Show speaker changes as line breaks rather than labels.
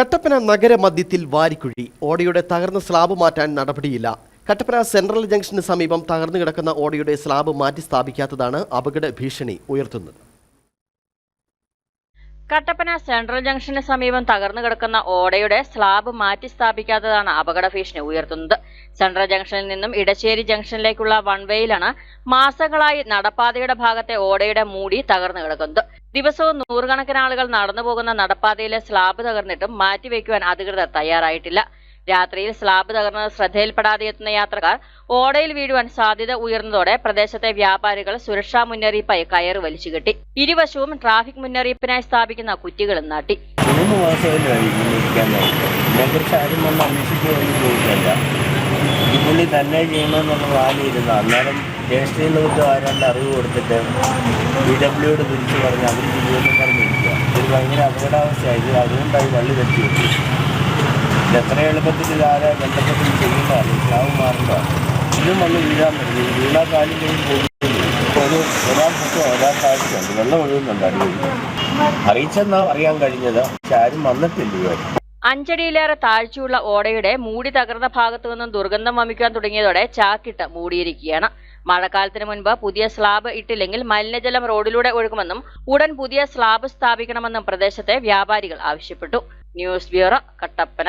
കട്ടപ്പന നഗരമധ്യത്തിൽ വാരിക്കുഴി. ഓടയുടെ തകർന്ന സ്ലാബ് മാറ്റാൻ നടപടിയില്ല. Kattappana central junction സമീപം തകർന്നു കിടക്കുന്ന ഓടയുടെ സ്ലാബ് മാറ്റി സ്ഥാപിക്കാത്തതാണ് അപകട ഭീഷണി ഉയർത്തുന്നത്.
കട്ടപ്പന സെൻട്രൽ ജംഗ്ഷന് സമീപം തകർന്നു കിടക്കുന്ന ഓടയുടെ സ്ലാബ് മാറ്റി സ്ഥാപിക്കാത്തതാണ് അപകട ഭീഷണി ഉയർത്തുന്നത്. സെൻട്രൽ ജംഗ്ഷനിൽ നിന്നും ഇടശ്ശേരി ജംഗ്ഷനിലേക്കുള്ള വൺ വേയിലാണ് മാസങ്ങളായി നടപ്പാതയുടെ ഭാഗത്തെ ഓടയുടെ മൂടി തകർന്നു കിടക്കുന്നത്. ദിവസവും നൂറുകണക്കിന് ആളുകൾ നടന്നു പോകുന്ന നടപ്പാതയിലെ സ്ലാബ് തകർന്നിട്ടും മാറ്റിവെക്കുവാൻ അധികൃതർ തയ്യാറായിട്ടില്ല. രാത്രിയിൽ സ്ലാബ് തകർന്നത് ശ്രദ്ധയിൽപ്പെടാതെ എത്തുന്ന യാത്രക്കാർ ഓടയിൽ വീഴുവാൻ സാധ്യത ഉയർന്നതോടെ പ്രദേശത്തെ വ്യാപാരികൾ സുരക്ഷാ മുന്നറിയിപ്പായി കയറ് വലിച്ചുകെട്ടി. ഇരുവശവും ട്രാഫിക് മുന്നറിയിപ്പിനായി സ്ഥാപിക്കുന്ന കുറ്റികളും നാട്ടി.
അന്നേരം അറിവ് കൊടുത്തിട്ട് ഭയങ്കര അപകടാവസ്ഥയായി അതുകൊണ്ടായി വള്ളി തെറ്റി എത്ര എളുപ്പത്തിൽ ഇതാരെ ബന്ധപ്പെട്ട് ചെയ്യുന്നതാണ് സ്ലാവ് മാറേണ്ടതാണ് ഇതും വന്ന് വീഴാൻ പറ്റും. വീണാ കാലും കഴിഞ്ഞ് പോകുന്നില്ല. ഇപ്പോൾ ഒരു ഒരാൾ പൊക്കോ ഒരാൾ താഴ്ചയുണ്ട് വെള്ളം ഒഴുകുന്നുണ്ട് അടിയിൽ. അറിയിച്ചെന്നാ അറിയാൻ കഴിഞ്ഞത്. പക്ഷെ ആരും വന്നിട്ടില്ല ഇവർ
അഞ്ചടിയിലേറെ താഴ്ചയുള്ള ഓടയുടെ മൂടി തകർന്ന ഭാഗത്തു നിന്നും ദുർഗന്ധം വമിക്കാൻ തുടങ്ങിയതോടെ ചാക്കിട്ട് മൂടിയിരിക്കുകയാണ്. മഴക്കാലത്തിന് മുൻപ് പുതിയ സ്ലാബ് ഇട്ടില്ലെങ്കിൽ മലിനജലം റോഡിലൂടെ ഒഴുകുമെന്നും ഉടൻ പുതിയ സ്ലാബ് സ്ഥാപിക്കണമെന്നും പ്രദേശത്തെ വ്യാപാരികൾ ആവശ്യപ്പെട്ടു. News bureau Kattappana.